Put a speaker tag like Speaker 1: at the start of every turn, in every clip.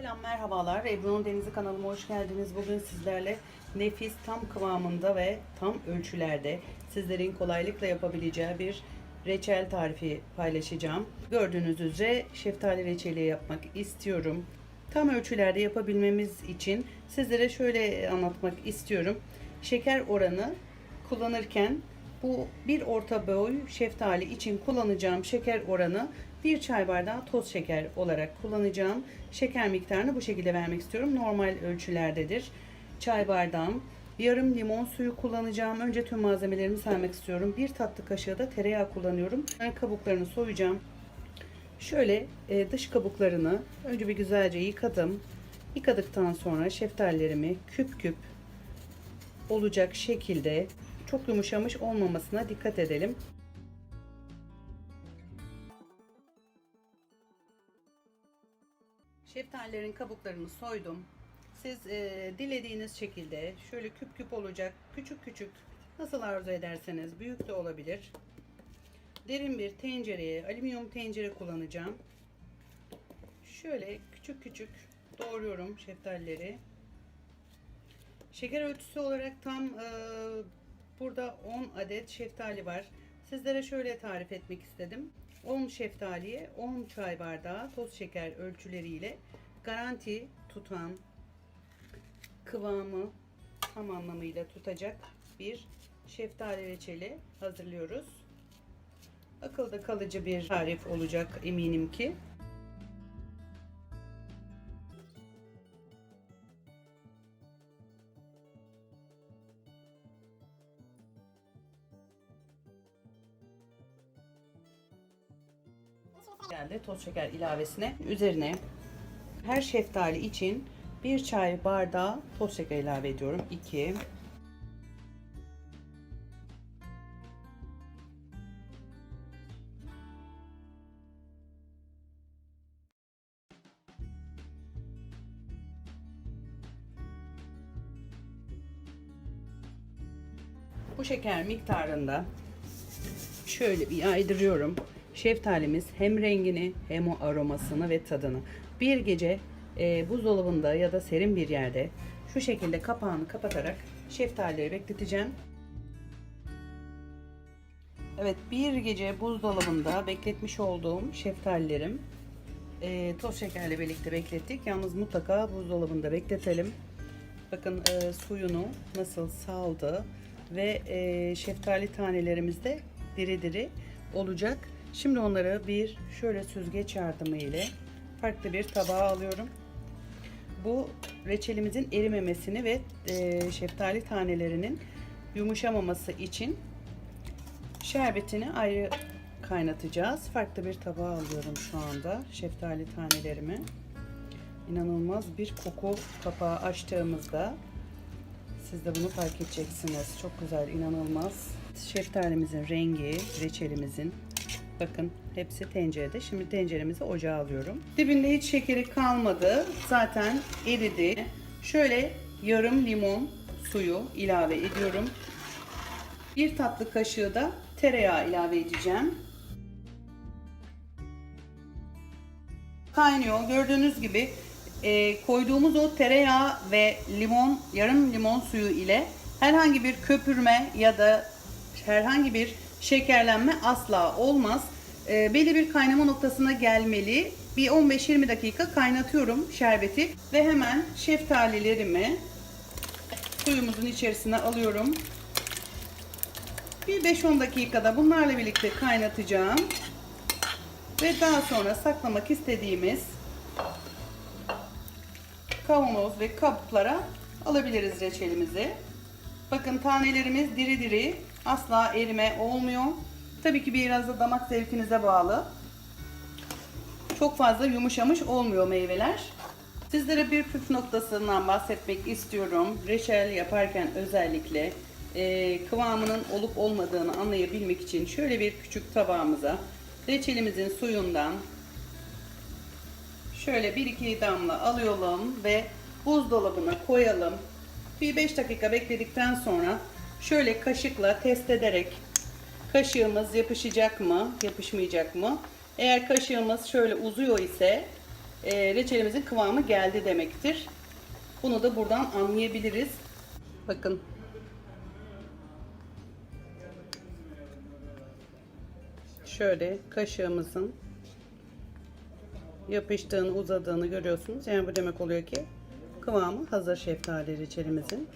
Speaker 1: Selam merhabalar. Ebru'nun Denizi kanalıma hoş geldiniz. Bugün sizlerle nefis tam kıvamında ve tam ölçülerde sizlerin kolaylıkla yapabileceği bir reçel tarifi paylaşacağım. Gördüğünüz üzere şeftali reçeli yapmak istiyorum. Tam ölçülerde yapabilmemiz için sizlere şöyle anlatmak istiyorum. Şeker oranı kullanırken bu bir orta boy şeftali için kullanacağım şeker oranı bir çay bardağı toz şeker olarak kullanacağım. Şeker miktarını bu şekilde vermek istiyorum. Normal ölçülerdedir. Çay bardağım. Yarım limon suyu kullanacağım. Önce tüm malzemelerimi saymak istiyorum. Bir tatlı kaşığı da tereyağı kullanıyorum. Ben kabuklarını soyacağım. Şöyle e, dış kabuklarını önce bir güzelce yıkadım. Yıkadıktan sonra şeftalilerimi küp küp olacak şekilde çok yumuşamış olmamasına dikkat edelim. Şeftalilerin kabuklarını soydum. Siz e, dilediğiniz şekilde şöyle küp küp olacak, küçük küçük nasıl arzu ederseniz büyük de olabilir. Derin bir tencereye, alüminyum tencere kullanacağım. Şöyle küçük küçük doğruyorum şeftalileri. Şeker ölçüsü olarak tam e, burada 10 adet şeftali var. Sizlere şöyle tarif etmek istedim. 10 şeftaliye 10 çay bardağı toz şeker ölçüleriyle garanti tutan kıvamı tam anlamıyla tutacak bir şeftali reçeli hazırlıyoruz. Akılda kalıcı bir tarif olacak eminim ki. Geldi toz şeker ilavesine. Üzerine her şeftali için bir çay bardağı toz şeker ilave ediyorum. 2 Bu şeker miktarında şöyle bir yaydırıyorum. Şeftalimiz hem rengini hem o aromasını ve tadını bir gece e, buzdolabında ya da serin bir yerde şu şekilde kapağını kapatarak şeftalileri bekleteceğim. Evet bir gece buzdolabında bekletmiş olduğum şeftalilerim e, toz şekerle birlikte beklettik. Yalnız mutlaka buzdolabında bekletelim. Bakın e, suyunu nasıl saldı ve e, şeftali tanelerimiz de diri diri olacak. Şimdi onları bir şöyle süzgeç yardımı ile farklı bir tabağa alıyorum. Bu reçelimizin erimemesini ve e, şeftali tanelerinin yumuşamaması için şerbetini ayrı kaynatacağız. Farklı bir tabağa alıyorum şu anda şeftali tanelerimi. İnanılmaz bir koku kapağı açtığımızda siz de bunu fark edeceksiniz. Çok güzel, inanılmaz. Şeftalimizin rengi, reçelimizin Bakın hepsi tencerede. Şimdi tenceremizi ocağa alıyorum. Dibinde hiç şekeri kalmadı. Zaten eridi. Şöyle yarım limon suyu ilave ediyorum. Bir tatlı kaşığı da tereyağı ilave edeceğim. Kaynıyor. Gördüğünüz gibi e, koyduğumuz o tereyağı ve limon, yarım limon suyu ile herhangi bir köpürme ya da herhangi bir şekerlenme asla olmaz. E, belli bir kaynama noktasına gelmeli. Bir 15-20 dakika kaynatıyorum şerbeti ve hemen şeftalilerimi suyumuzun içerisine alıyorum. Bir 5-10 dakikada bunlarla birlikte kaynatacağım. Ve daha sonra saklamak istediğimiz kavanoz ve kabuklara alabiliriz reçelimizi. Bakın tanelerimiz diri diri asla erime olmuyor. Tabii ki biraz da damak zevkinize bağlı. Çok fazla yumuşamış olmuyor meyveler. Sizlere bir püf noktasından bahsetmek istiyorum. Reçel yaparken özellikle e, kıvamının olup olmadığını anlayabilmek için şöyle bir küçük tabağımıza reçelimizin suyundan şöyle 1-2 damla alıyorum ve buzdolabına koyalım. Bir 5 dakika bekledikten sonra şöyle kaşıkla test ederek kaşığımız yapışacak mı, yapışmayacak mı? Eğer kaşığımız şöyle uzuyor ise e, reçelimizin kıvamı geldi demektir. Bunu da buradan anlayabiliriz. Bakın. Şöyle kaşığımızın yapıştığını, uzadığını görüyorsunuz. Yani bu demek oluyor ki kıvamı hazır şeftali reçelimizin.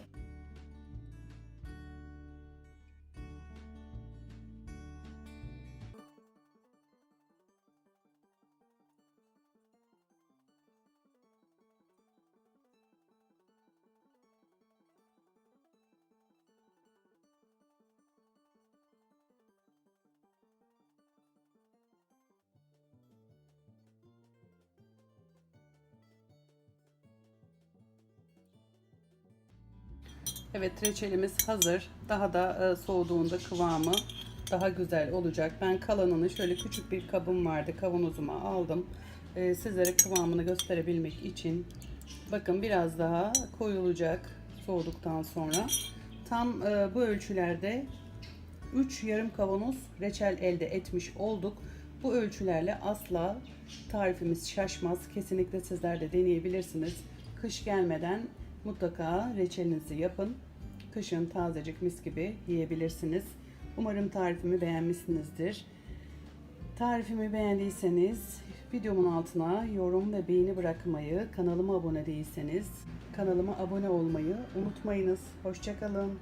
Speaker 1: Evet reçelimiz hazır. Daha da e, soğuduğunda kıvamı daha güzel olacak. Ben kalanını şöyle küçük bir kabım vardı. Kavanozuma aldım. E, sizlere kıvamını gösterebilmek için. Bakın biraz daha koyulacak soğuduktan sonra. Tam e, bu ölçülerde 3 yarım kavanoz reçel elde etmiş olduk. Bu ölçülerle asla tarifimiz şaşmaz. Kesinlikle sizler de deneyebilirsiniz. Kış gelmeden mutlaka reçelinizi yapın. Kışın tazecik mis gibi yiyebilirsiniz. Umarım tarifimi beğenmişsinizdir. Tarifimi beğendiyseniz videomun altına yorum ve beğeni bırakmayı, kanalıma abone değilseniz kanalıma abone olmayı unutmayınız. Hoşçakalın.